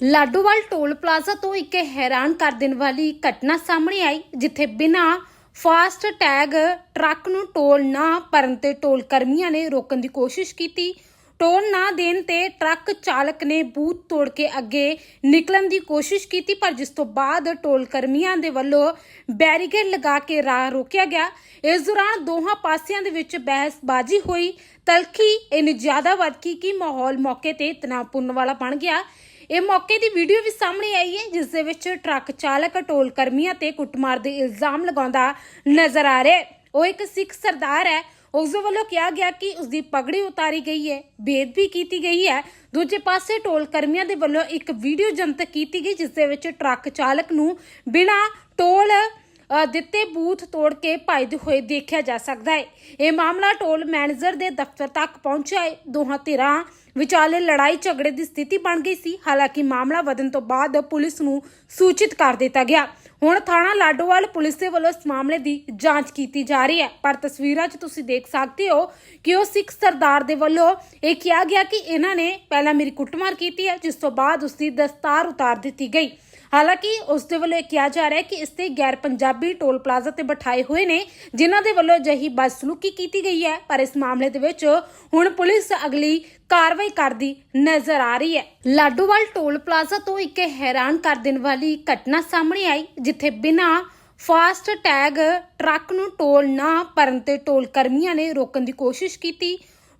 Ladowal toll plaza ਤੋਂ ਇੱਕ ਹੈਰਾਨ ਕਰ ਦੇਣ ਵਾਲੀ ਘਟਨਾ ਸਾਹਮਣੇ ਆਈ, ਜਿੱਥੇ ਬਿਨਾਂ ਫਾਸਟ ਟੈਗ ਟਰੱਕ ਨੂੰ ਟੋਲ ਨਾ ਭਰਨ ਤੇ ਟੋਲ ਕਰਮੀਆਂ ਨੇ ਰੋਕਣ ਦੀ ਕੋਸ਼ਿਸ਼ ਕੀਤੀ। ਟੋਲ ਨਾ ਦੇਣ ਤੇ ਟਰੱਕ ਚਾਲਕ ਨੇ ਬੂਥ ਤੋੜ ਕੇ ਅੱਗੇ ਨਿਕਲਣ ਦੀ ਕੋਸ਼ਿਸ਼ ਕੀਤੀ, ਪਰ ਜਿਸ ਤੋਂ ਬਾਅਦ ਟੋਲ ਕਰਮੀਆਂ ਦੇ ਵੱਲੋਂ ਬੈਰੀਕੇਡ ਲਗਾ ਕੇ ਰਾਹ ਰੋਕਿਆ ਗਿਆ। ਇਸ ਦੌਰਾਨ ਦੋਹਾਂ ਪਾਸਿਆਂ ਦੇ ਵਿੱਚ ਬਹਿਸਬਾਜ਼ੀ ਹੋਈ। ਤਲਖੀ ਇੰਨੀ ਜ਼ਿਆਦਾ ਵੱਧ ਗਈ ਕਿ ਮਾਹੌਲ ਮੌਕੇ ਤੇ ਤਣਾਅਪੂਰਨ ਵਾਲਾ ਬਣ ਗਿਆ। ਇਹ ਮੌਕੇ ਦੀ ਵੀਡੀਓ ਵੀ ਸਾਹਮਣੇ ਆਈ ਹੈ, ਜਿਸ ਦੇ ਵਿੱਚ ਟਰੱਕ ਚਾਲਕ ਟੋਲ ਕਰਮੀਆਂ ਤੇ ਕੁੱਟਮਾਰ ਦੇ ਇਲਜ਼ਾਮ ਲਗਾਉਂਦਾ ਨਜ਼ਰ ਆ ਰਿਹਾ ਉਹ ਇੱਕ ਸਿੱਖ ਸਰਦਾਰ ਹੈ। ਉਸ ਦੇ ਵੱਲੋਂ ਕਿਹਾ ਗਿਆ ਕਿ ਉਸ ਦੀ ਪਗੜੀ ਉਤਾਰੀ ਗਈ ਹੈ ਬੇਦ ਵੀ ਕੀਤੀ ਗਈ ਹੈ। ਦੂਜੇ ਪਾਸੇ ਟੋਲ ਕਰਮੀਆਂ ਦੇ ਵੱਲੋਂ ਇੱਕ ਵੀਡੀਓ ਜਨਤਕ ਕੀਤੀ ਗਈ, ਜਿਸ ਦੇ ਵਿੱਚ ਟਰੱਕ ਚਾਲਕ ਨੂੰ ਬਿਨਾਂ ਟੋਲ ਦਿੱਤੇ ਬੂਥ ਤੋੜ ਕੇ ਭੱਜਦੇ ਹੋਏ ਦੇਖਿਆ ਜਾ ਸਕਦਾ ਹੈ। ਇਹ ਮਾਮਲਾ ਟੋਲ ਮੈਨੇਜਰ ਦੇ ਦਫ਼ਤਰ ਤੱਕ ਪਹੁੰਚਿਆ ਹੈ। ਦੋਹਾਂ ਧਿਰਾਂ ਵਿਚਾਲੇ ਲੜਾਈ ਝਗੜੇ ਦੀ ਸਥਿਤੀ ਬਣ ਗਈ ਸੀ। ਹਾਲਾਂਕਿ ਮਾਮਲਾ ਵਧਣ ਤੋਂ ਬਾਅਦ ਪੁਲਿਸ ਨੂੰ ਸੂਚਿਤ ਕਰ ਦਿੱਤਾ ਗਿਆ। ਹੁਣ ਥਾਣਾ ਲਾਡੋਵਾਲ ਪੁਲਿਸ ਦੇ ਵੱਲੋਂ ਇਸ ਮਾਮਲੇ ਦੀ ਜਾਂਚ ਕੀਤੀ ਜਾ ਰਹੀ ਹੈ। ਪਰ ਤਸਵੀਰਾਂ 'ਚ ਤੁਸੀਂ ਦੇਖ ਸਕਦੇ ਹੋ ਕਿ ਉਹ ਸਿੱਖ ਸਰਦਾਰ ਦੇ ਵੱਲੋਂ ਇਹ ਕਿਹਾ ਗਿਆ ਕਿ ਇਹਨਾਂ ਨੇ ਪਹਿਲਾਂ ਮੇਰੀ ਕੁੱਟਮਾਰ ਕੀਤੀ ਹੈ, ਜਿਸ ਤੋਂ ਬਾਅਦ ਉਸ ਦੀ ਦਸਤਾਰ ਉਤਾਰ ਦਿੱਤੀ ਗਈ। ਹਾਲਾਂਕਿ ਉਸ ਦੇ ਵੱਲੋਂ ਇਹ ਕਿਹਾ ਜਾ ਰਿਹਾ ਹੈ ਕਿ ਇਸ ਤੇ ਗੈਰ ਪੰਜਾਬੀ ਟੋਲ ਪਲਾਜ਼ਾ ਤੇ ਬਿਠਾਏ ਹੋਏ ਨੇ, ਜਿਨ੍ਹਾਂ ਦੇ ਵੱਲੋਂ ਅਜਿਹੀ ਬਦਸਲੂਕੀ ਕੀਤੀ ਗਈ ਹੈ, ਪਰ ਇਸ ਮਾਮਲੇ ਦੇ ਵਿੱਚ ਹੁਣ ਪੁਲਿਸ ਅਗਲੀ ਕਾਰਵਾਈ ਕਰਦੀ ਨਜ਼ਰ ਆ ਰਹੀ ਹੈ। ਲਾਡੂਵਾਲ ਟੋਲ ਪਲਾਜ਼ਾ ਤੋਂ ਇੱਕ ਹੈਰਾਨ ਕਰ ਦੇਣ ਵਾਲੀ ਘਟਨਾ ਸਾਹਮਣੇ ਆਈ, ਜਿੱਥੇ ਬਿਨਾਂ ਫਾਸਟ ਟੈਗ ਟਰੱਕ ਨੂੰ ਟੋਲ ਨਾ ਭਰਨ ਤੇ ਟੋਲ ਕਰਮੀਆਂ ਨੇ ਰੋਕਣ ਦੀ ਕੋਸ਼ਿਸ਼ ਕੀਤੀ।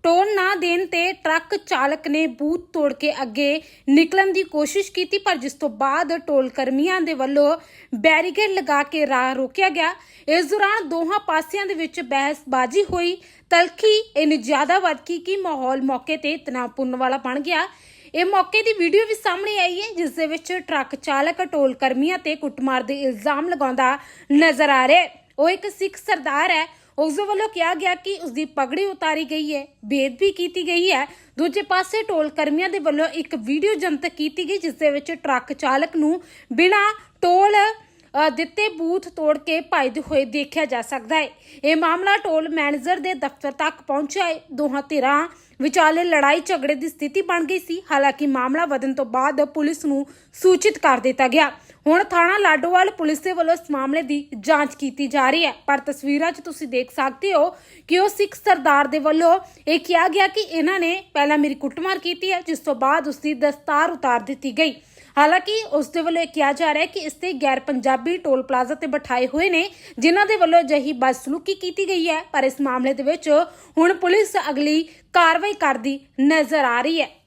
ਟੋਲ ਨਾ ਦੇਣ ਤੇ ਟਰੱਕ ਚਾਲਕ ਨੇ ਬੂਥ ਤੋੜ ਕੇ ਅੱਗੇ ਨਿਕਲਣ ਦੀ ਕੋਸ਼ਿਸ਼ ਕੀਤੀ, ਪਰ ਜਿਸ ਤੋਂ ਬਾਅਦ ਟੋਲ ਕਰਮੀਆਂ ਦੇ ਵੱਲੋਂ ਬੈਰੀਕੇਡ ਲਗਾ ਕੇ ਰਾਹ ਰੋਕਿਆ ਗਿਆ। ਇਸ ਦੌਰਾਨ ਦੋਹਾਂ ਪਾਸਿਆਂ ਦੇ ਵਿੱਚ ਬਹਿਸਬਾਜ਼ੀ ਹੋਈ। ਤਲਖੀ ਇੰਨੀ ਜ਼ਿਆਦਾ ਵੱਧ ਗਈ ਕਿ ਮਾਹੌਲ ਮੌਕੇ ਤੇ ਤਣਾਅਪੂਰਨ ਵਾਲਾ ਬਣ ਗਿਆ। ਇਹ ਮੌਕੇ ਦੀ ਵੀਡੀਓ ਵੀ ਸਾਹਮਣੇ ਆਈ ਹੈ, ਜਿਸ ਦੇ ਵਿੱਚ ਟਰੱਕ ਚਾਲਕ ਟੋਲ ਕਰਮੀਆਂ ਤੇ ਕੁੱਟਮਾਰ ਦੇ ਇਲਜ਼ਾਮ ਲਗਾਉਂਦਾ ਨਜ਼ਰ ਆ ਰਿਹਾ ਉਹ ਇੱਕ ਸਿੱਖ ਸਰਦਾਰ ਹੈ। ਉਸ ਦੇ ਵੱਲੋਂ ਕਿਹਾ ਗਿਆ ਕਿ ਉਸ ਦੀ ਪਗੜੀ ਉਤਾਰੀ ਗਈ ਹੈ, ਬੇਦ ਵੀ ਕੀਤੀ ਗਈ ਹੈ। ਦੂਜੇ ਪਾਸੇ ਟੋਲ ਕਰਮੀਆਂ ਦੇ ਵੱਲੋਂ ਇੱਕ ਵੀਡੀਓ ਜਨਤਕ ਕੀਤੀ ਗਈ, ਜਿਸ ਦੇ ਵਿੱਚ ਟਰੱਕ ਚਾਲਕ ਨੂੰ ਬਿਨਾਂ ਟੋਲ ਦਿੱਤੇ ਬੂਥ ਤੋੜ ਕੇ ਭੱਜਦੇ ਹੋਏ ਦੇਖਿਆ ਜਾ ਸਕਦਾ ਹੈ। ਇਹ ਮਾਮਲਾ ਟੋਲ ਮੈਨੇਜਰ ਦੇ ਦਫ਼ਤਰ ਤੱਕ ਪਹੁੰਚਿਆ ਹੈ। ਦੋਹਾਂ ਧਿਰਾਂ ਵਿਚਾਲੇ ਲੜਾਈ ਝਗੜੇ ਦੀ ਸਥਿਤੀ ਬਣ ਗਈ ਸੀ। ਹਾਲਾਂਕਿ ਮਾਮਲਾ ਵਧਣ ਤੋਂ ਬਾਅਦ ਪੁਲਿਸ ਨੂੰ ਸੂਚਿਤ ਕਰ ਦਿੱਤਾ ਗਿਆ। ਹੁਣ ਥਾਣਾ ਲਾਡੋਵਾਲ ਪੁਲਿਸ ਦੇ ਵੱਲੋਂ ਇਸ ਮਾਮਲੇ ਦੀ ਜਾਂਚ ਕੀਤੀ ਜਾ ਰਹੀ ਹੈ। ਪਰ ਤਸਵੀਰਾਂ 'ਚ ਤੁਸੀਂ ਦੇਖ ਸਕਦੇ ਹੋ ਕਿ ਉਹ ਸਿੱਖ ਸਰਦਾਰ ਦੇ ਵੱਲੋਂ ਇਹ ਕਿਹਾ ਗਿਆ ਕਿ ਇਹਨਾਂ ਨੇ ਪਹਿਲਾਂ ਮੇਰੀ ਕੁੱਟਮਾਰ ਕੀਤੀ ਹੈ, ਜਿਸ ਤੋਂ ਬਾਅਦ ਉਸ ਦੀ ਦਸਤਾਰ ਉਤਾਰ ਦਿੱਤੀ ਗਈ। ਹਾਲਾਂਕਿ ਉਸ ਦੇ ਵੱਲੋਂ ਇਹ ਕਿਹਾ ਜਾ ਰਿਹਾ ਹੈ ਕਿ ਇਸ ਤੇ ਗੈਰ ਪੰਜਾਬੀ ਟੋਲ ਪਲਾਜ਼ਾ ਤੇ ਬਿਠਾਏ ਹੋਏ ਨੇ, ਜਿਨ੍ਹਾਂ ਦੇ ਵੱਲੋਂ ਅਜਿਹੀ ਬਦਸਲੂਕੀ ਕੀਤੀ ਗਈ ਹੈ, ਪਰ ਇਸ ਮਾਮਲੇ ਦੇ ਵਿੱਚ ਹੁਣ ਪੁਲਿਸ ਅਗਲੀ ਕਾਰਵਾਈ ਕਰਦੀ ਨਜ਼ਰ ਆ ਰਹੀ ਹੈ।